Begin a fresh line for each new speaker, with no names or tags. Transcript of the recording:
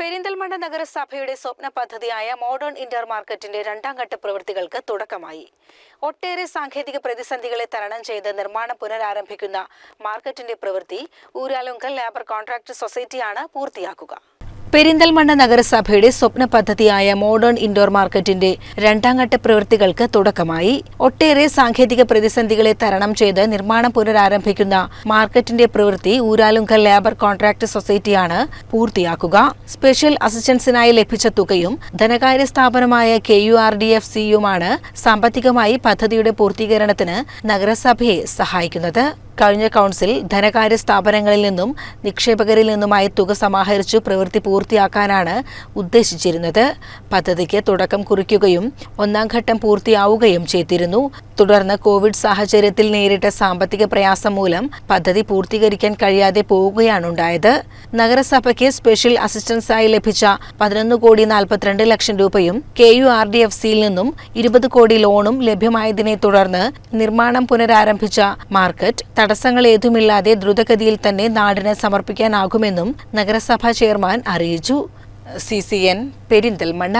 പെരിന്തൽമണ്ണ നഗരസഭയുടെ സ്വപ്ന പദ്ധതിയായ modern Inter മാർക്കറ്റിന്റെ രണ്ടാം ഘട്ട പ്രവൃത്തികൾക്ക് തുടക്കമായി. ഒട്ടേറെ സാങ്കേതിക പ്രതിസന്ധികളെ തരണം ചെയ്ത് നിർമ്മാണം പുനരാരംഭിക്കുന്ന മാർക്കറ്റിന്റെ പ്രവൃത്തി ഊരാലുങ്കൽ ലേബർ കോൺട്രാക്ട് സൊസൈറ്റിയാണ് പൂർത്തിയാക്കുക. പെരിന്തൽമണ്ണ നഗരസഭയുടെ സ്വപ്ന പദ്ധതിയായ മോഡേൺ ഇൻഡോർ മാർക്കറ്റിന്റെ രണ്ടാംഘട്ട പ്രവൃത്തികൾക്ക് തുടക്കമായി. ഒട്ടേറെ സാങ്കേതിക പ്രതിസന്ധികളെ തരണം ചെയ്ത് നിർമ്മാണം പുനരാരംഭിക്കുന്ന മാർക്കറ്റിന്റെ പ്രവൃത്തി ഊരാലുങ്കൽ ലേബർ കോൺട്രാക്ട് സൊസൈറ്റിയാണ് പൂർത്തിയാക്കുക. സ്പെഷ്യൽ അസിസ്റ്റൻസിനായി ലഭിച്ച തുകയും ധനകാര്യ സ്ഥാപനമായ K U R D F സിയുമാണ് സാമ്പത്തികമായി പദ്ധതിയുടെ പൂർത്തീകരണത്തിന് നഗരസഭയെ സഹായിക്കുന്നത്. കഴിഞ്ഞ കൗൺസിൽ ധനകാര്യ സ്ഥാപനങ്ങളിൽ നിന്നും നിക്ഷേപകരിൽ നിന്നുമായി തുക സമാഹരിച്ചു പ്രവൃത്തി പൂർത്തിയാക്കാനാണ് ഉദ്ദേശിച്ചിരുന്നത്. പദ്ധതിക്ക് തുടക്കം കുറിക്കുകയും ഒന്നാം ഘട്ടം പൂർത്തിയാവുകയും ചെയ്തിരുന്നു. തുടർന്ന് കോവിഡ് സാഹചര്യത്തിൽ നേരിട്ട സാമ്പത്തിക പ്രയാസം മൂലം പദ്ധതി പൂർത്തീകരിക്കാൻ കഴിയാതെ പോവുകയാണുണ്ടായത് നഗരസഭയ്ക്ക് സ്പെഷ്യൽ അസിസ്റ്റൻസായി ലഭിച്ച പതിനൊന്ന് കോടി നാൽപ്പത്തിരണ്ട് ലക്ഷം രൂപയും K U R D F സിയിൽ നിന്നും ഇരുപത് കോടി ലോണും ലഭ്യമായതിനെ തുടർന്ന് നിർമ്മാണം പുനരാരംഭിച്ച മാർക്കറ്റ് തടസ്സങ്ങൾ ഏതുമില്ലാതെ ദ്രുതഗതിയിൽ തന്നെ നാടിന് സമർപ്പിക്കാനാകുമെന്നും നഗരസഭാ ചെയർമാൻ അറിയിച്ചു. C C N Perinthalmanna.